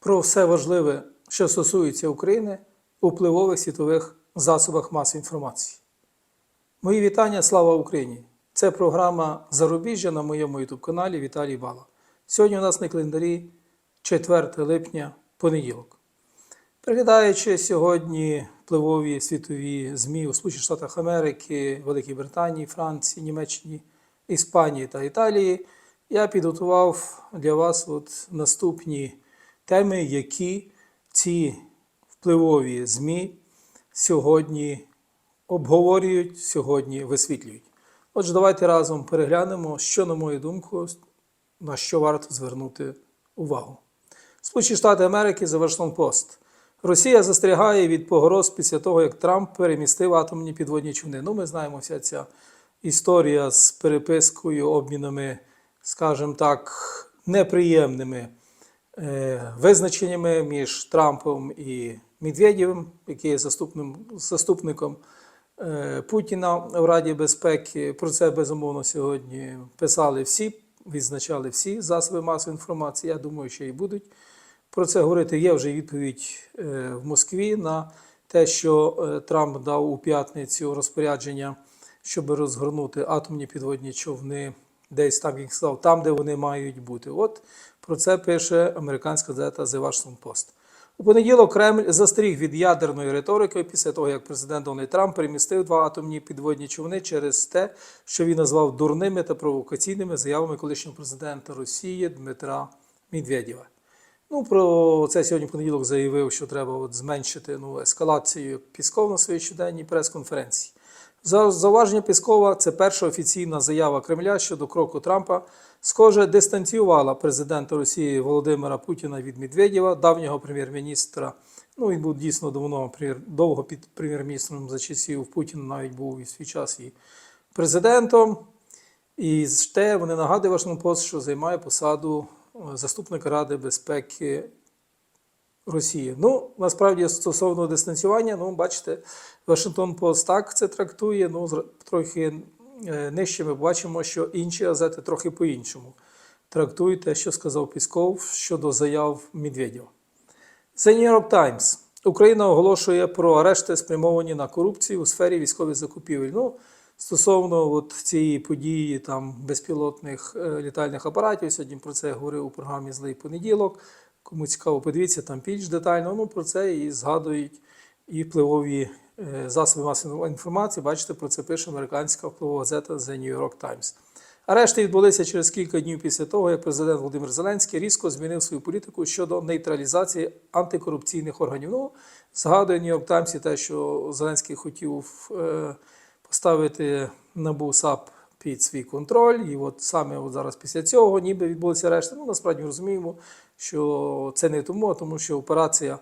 про все важливе, що стосується України у впливових світових засобах масової інформації. Мої вітання, слава Україні! Це програма Зарубіжжя на моєму youtube каналі Віталій Бала. Сьогодні у нас на календарі 4 липня, понеділок. Приглядаючи сьогодні впливові світові ЗМІ у Сполучених Штатах Америки, Великій Британії, Франції, Німеччині, Іспанії та Італії, я підготував для вас от наступні теми, які ці впливові ЗМІ сьогодні обговорюють, сьогодні висвітлюють. Отже, давайте разом переглянемо, що, на мою думку, на що варто звернути увагу. Сполучені Штати Америки за Вашингтон Пост. Росія застерігає від погроз після того, як Трамп перемістив атомні підводні човни. Ну, ми знаємо вся ця історія з перепискою, обмінами, скажімо так, неприємними визначеннями між Трампом і Медведєвим, який є заступником е, Путіна в Раді безпеки. Про це безумовно сьогодні писали всі, відзначали всі засоби масової інформації. Я думаю, що і будуть про це говорити. Є вже відповідь е, в Москві на те, що е, Трамп дав у п'ятницю розпорядження, щоб розгорнути атомні підводні човни десь там, як сказав, там, де вони мають бути. От про це пише американська газета The Washington Post. У понеділок Кремль застеріг від ядерної риторики після того, як президент Дональд Трамп перемістив два атомні підводні човни через те, що він назвав дурними та провокаційними заявами колишнього президента Росії Дмитра Медведєва. Ну, про це сьогодні понеділок заявив, що треба от зменшити ну, ескалацію Пісков на своїй щоденній прес-конференції. За зауваження Піскова це перша офіційна заява Кремля щодо кроку Трампа. Схоже, дистанціювала президента Росії Володимира Путіна від Медведєва, давнього прем'єр-міністра. Ну, він був дійсно давно довго під прем'єр-міністром за часів Путіна, навіть був і свій час і президентом. І те вони нагадує Вашингтон Пост, що займає посаду заступника Ради безпеки Росії. Ну, насправді, стосовно дистанціювання, ну, бачите, Вашингтон Пост так це трактує, ну, трохи нижче ми бачимо, що інші газети трохи по-іншому трактують те, що сказав Пісков щодо заяв Медведєва. The New York Times. Україна оголошує про арешти, спрямовані на корупцію у сфері військових закупівель. Ну, Стосовно от цієї події там безпілотних е, літальних апаратів, сьогодні про це говорив у програмі Злий понеділок. Кому цікаво, подивіться там більш детально. Ну про це і згадують і впливові е, засоби масової інформації. Бачите, про це пише американська впливова газета The New York Times. Арешти відбулися через кілька днів після того, як президент Володимир Зеленський різко змінив свою політику щодо нейтралізації антикорупційних органів. Ну, згадує York Times і те, що Зеленський хотів. Е, поставити НАБУ САП під свій контроль. І от саме от зараз після цього ніби відбулися решта. Ну, насправді розуміємо, що це не тому, а тому що операція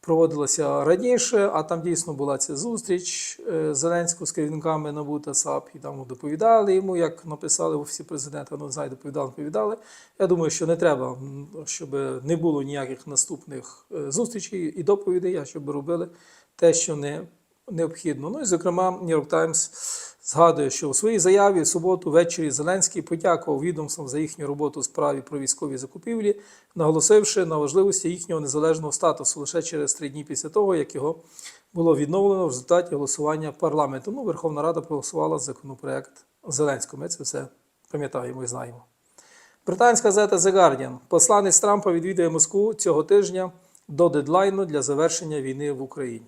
проводилася раніше, а там дійсно була ця зустріч е, Зеленського з керівниками НАБУ та САП, і там доповідали йому, як написали офісі президента, ну, знаю, доповідали, доповідали. Я думаю, що не треба, щоб не було ніяких наступних е, зустрічей і доповідей, а щоб робили те, що не необхідно. Ну і, зокрема, York Times згадує, що у своїй заяві в суботу ввечері Зеленський подякував відомствам за їхню роботу у справі про військові закупівлі, наголосивши на важливості їхнього незалежного статусу лише через три дні після того, як його було відновлено в результаті голосування парламенту. Ну, Верховна Рада проголосувала законопроект Зеленського. Ми це все пам'ятаємо і знаємо. Британська газета The Guardian. Посланець Трампа відвідує Москву цього тижня до дедлайну для завершення війни в Україні.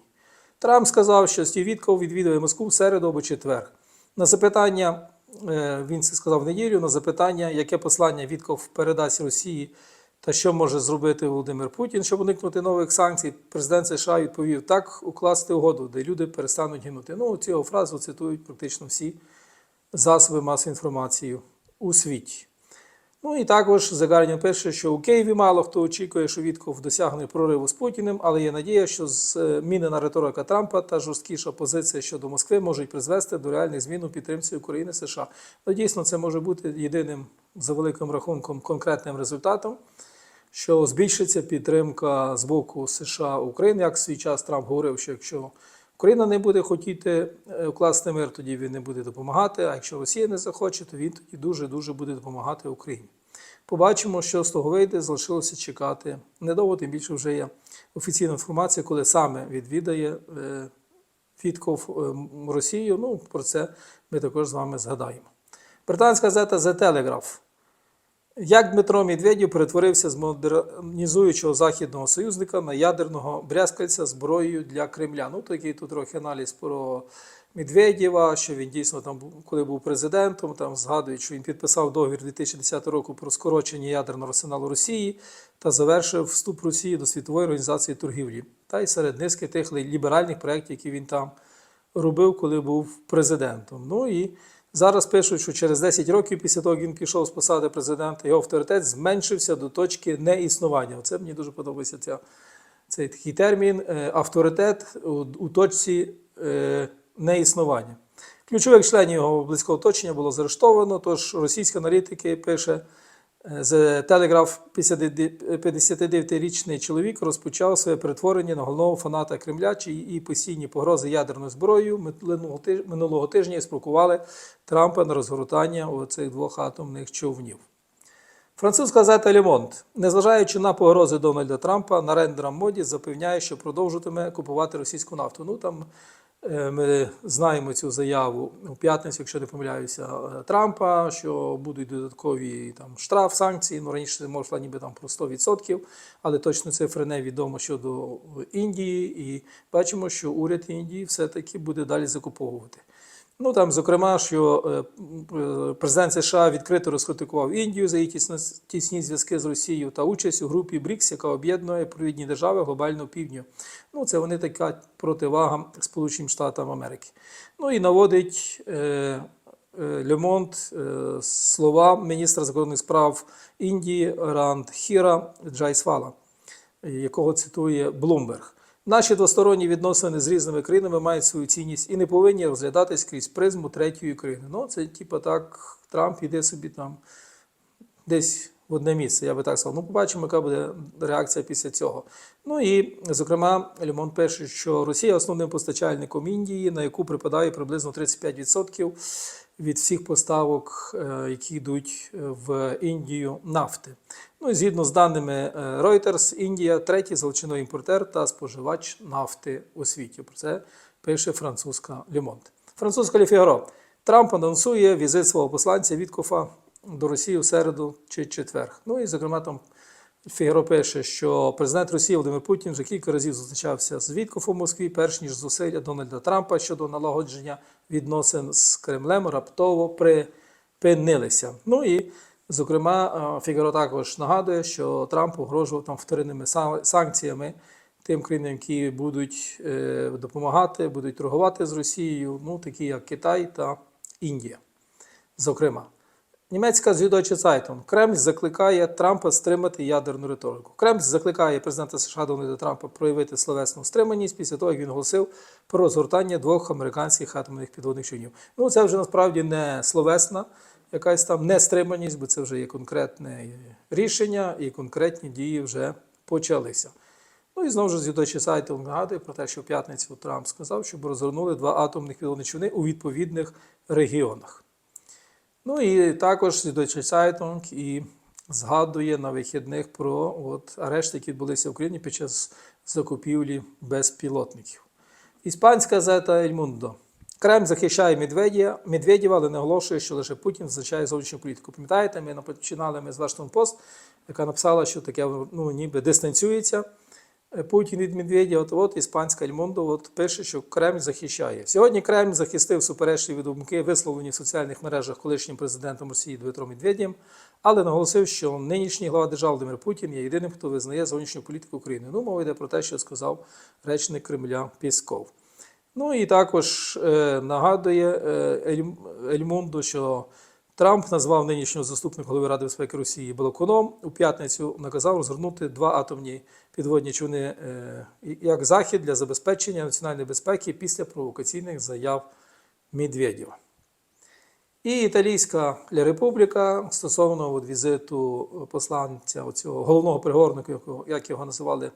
Трамп сказав, що Стів Вітков відвідує Москву в середу або четвер. На запитання, е, він це сказав в неділю, на запитання, яке послання Вітков передасть Росії та що може зробити Володимир Путін, щоб уникнути нових санкцій, президент США відповів так укласти угоду, де люди перестануть гинути. Ну, цю фразу цитують практично всі засоби масової інформації у світі. Ну і також Загарнін пише, що у Києві мало хто очікує, що Вітков досягне прориву з Путіним, але є надія, що змінена риторика Трампа та жорсткіша позиція щодо Москви можуть призвести до реальних змін у підтримці України США. Ну, дійсно, це може бути єдиним за великим рахунком конкретним результатом, що збільшиться підтримка з боку США України. Як в свій час Трамп говорив, що якщо Україна не буде хотіти вкласти мир, тоді він не буде допомагати. А якщо Росія не захоче, то він тоді дуже дуже буде допомагати Україні. Побачимо, що з того вийде, залишилося чекати недовго, тим більше вже є офіційна інформація, коли саме відвідає е, Вітков е, Росію. Ну, про це ми також з вами згадаємо. Британська газета The Telegraph. Як Дмитро Медведєв перетворився з модернізуючого західного союзника на ядерного брязкальця зброєю для Кремля? Ну, такий тут трохи аналіз про Медведєва, що він дійсно там, коли був президентом, там згадують, що він підписав договір 2010 року про скорочення ядерного арсеналу Росії та завершив вступ Росії до світової організації торгівлі. Та й серед низки тих ліберальних проєктів, які він там робив, коли був президентом. Ну і зараз пишуть, що через 10 років після того, як він пішов з посади президента, його авторитет зменшився до точки неіснування. Оце мені дуже подобається ця, цей такий термін е, авторитет у, у точці е, неіснування. Ключових членів його близького оточення було заарештовано, тож російські аналітики пише. The Telegraph 59-річний чоловік розпочав своє перетворення на головного фаната Кремля, чиї постійні погрози ядерною зброєю минулого тижня і спровокували Трампа на розгортання цих двох атомних човнів. Французька газета Лемонт, незважаючи на погрози Дональда Трампа, на рендерам моді запевняє, що продовжуватиме купувати російську нафту. Ну там ми знаємо цю заяву у п'ятницю, якщо не помиляюся, е, Трампа, що будуть додаткові там штраф, санкції. Ну раніше мова ніби там про 100%, але точно цифри не відомо щодо Індії. І бачимо, що уряд Індії все-таки буде далі закуповувати. Ну там, зокрема, що е, е, президент США відкрито розкритикував Індію за її тісні зв'язки з Росією та участь у групі БРІКС, яка об'єднує провідні держави глобального півдня. Ну, це вони така противага Сполученим Штатам Америки. Ну і наводить е, е, Лемонт слова міністра закордонних справ Індії Ранд Хіра Джайсвала якого цитує Блумберг. Наші двосторонні відносини з різними країнами мають свою цінність і не повинні розглядатись крізь призму третьої країни. Ну, це типу так, Трамп іде собі там десь в одне місце, я би так сказав. Ну, побачимо, яка буде реакція після цього. Ну і, зокрема, Лімон пише, що Росія основним постачальником Індії, на яку припадає приблизно 35% від всіх поставок, е, які йдуть е, в Індію нафти. Ну і згідно з даними е, Reuters, Індія третій величиною імпортер та споживач нафти у світі. Про це пише французька Лемонт. Французька Ліфігаро. Трамп анонсує візит свого посланця Віткофа до Росії у середу чи четвер. Ну і, зокрема, там Фігаро пише, що президент Росії Володимир Путін вже кілька разів зустрічався з Віткофом в Москві, перш ніж зусилля Дональда Трампа щодо налагодження відносин з Кремлем раптово припинилися. Ну і, зокрема, е, Фігаро також нагадує, що Трамп погрожував там вторинними санкціями тим країнам, які будуть е, допомагати, будуть торгувати з Росією, ну такі як Китай та Індія. Зокрема, німецька Süddeutsche Zeitung. Кремль закликає Трампа стримати ядерну риторику. Кремль закликає президента США Дональда Трампа проявити словесну стриманість після того, як він оголосив про розгортання двох американських атомних підводних човнів. Ну, це вже насправді не словесна якась там нестриманість, бо це вже є конкретне рішення і конкретні дії вже почалися. Ну і знову ж Süddeutsche Zeitung нагадує про те, що в п'ятницю Трамп сказав, щоб розгорнули два атомних підводних човни у відповідних регіонах. Ну і також Süddeutsche Zeitung і згадує на вихідних про от, арешти, які відбулися в Україні під час закупівлі безпілотників. Іспанська газета «Ель Mundo». Кремль захищає Медведєва, Медведєва, але не оголошує, що лише Путін визначає зовнішню політику. Пам'ятаєте, ми починали ми з Вашингтон Пост, яка написала, що таке ну, ніби дистанціюється Путін від Медведєва. От, от іспанська «Ель Mundo» от пише, що Кремль захищає. Сьогодні Кремль захистив суперечливі думки, висловлені в соціальних мережах колишнім президентом Росії Дмитром Медведєм, але наголосив, що нинішній глава держави Володимир Путін є єдиним, хто визнає зовнішню політику України. Ну, мова йде про те, що сказав речник Кремля Пісков. Ну і також е, нагадує е, Ель- Ельмунду, що Трамп назвав нинішнього заступника голови Ради безпеки Росії Балаконом. У п'ятницю наказав розгорнути два атомні підводні човни е, як захід для забезпечення національної безпеки після провокаційних заяв Медведєва. І італійська Ля Републіка стосовно от візиту посланця оцього головного переговорника, як його називали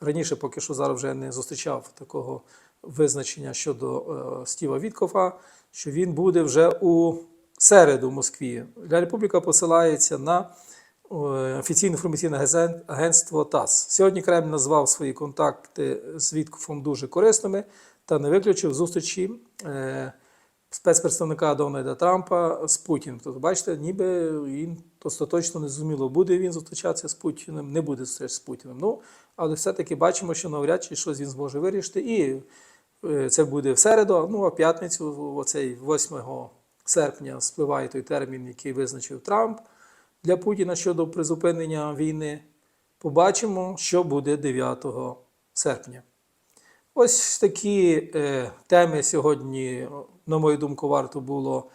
раніше, поки що зараз вже не зустрічав такого визначення щодо е, Стіва Віткофа, що він буде вже у середу в Москві. Ля Републіка посилається на офіційне інформаційне агентство ТАСС. Сьогодні Кремль назвав свої контакти з Віткофом дуже корисними та не виключив зустрічі е, спецпредставника Дональда Трампа з Путіним. Тобто, бачите, ніби він остаточно не зрозуміло, буде він зустрічатися з Путіним, не буде зустрічатися з Путіним. Ну, але все-таки бачимо, що навряд чи щось він зможе вирішити. І е, це буде в середу, ну а п'ятницю, оцей 8 серпня, спливає той термін, який визначив Трамп для Путіна щодо призупинення війни. Побачимо, що буде 9 серпня. Ось такі е, теми сьогодні, на мою думку, варто було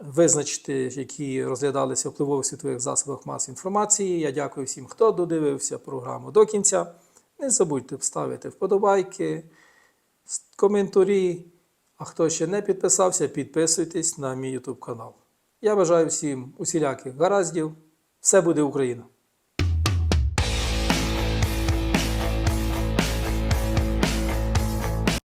визначити, які розглядалися в впливових світових засобах масової інформації. Я дякую всім, хто додивився програму до кінця. Не забудьте вставити вподобайки, коментарі. А хто ще не підписався, підписуйтесь на мій YouTube канал. Я бажаю всім усіляких гараздів. Все буде Україна!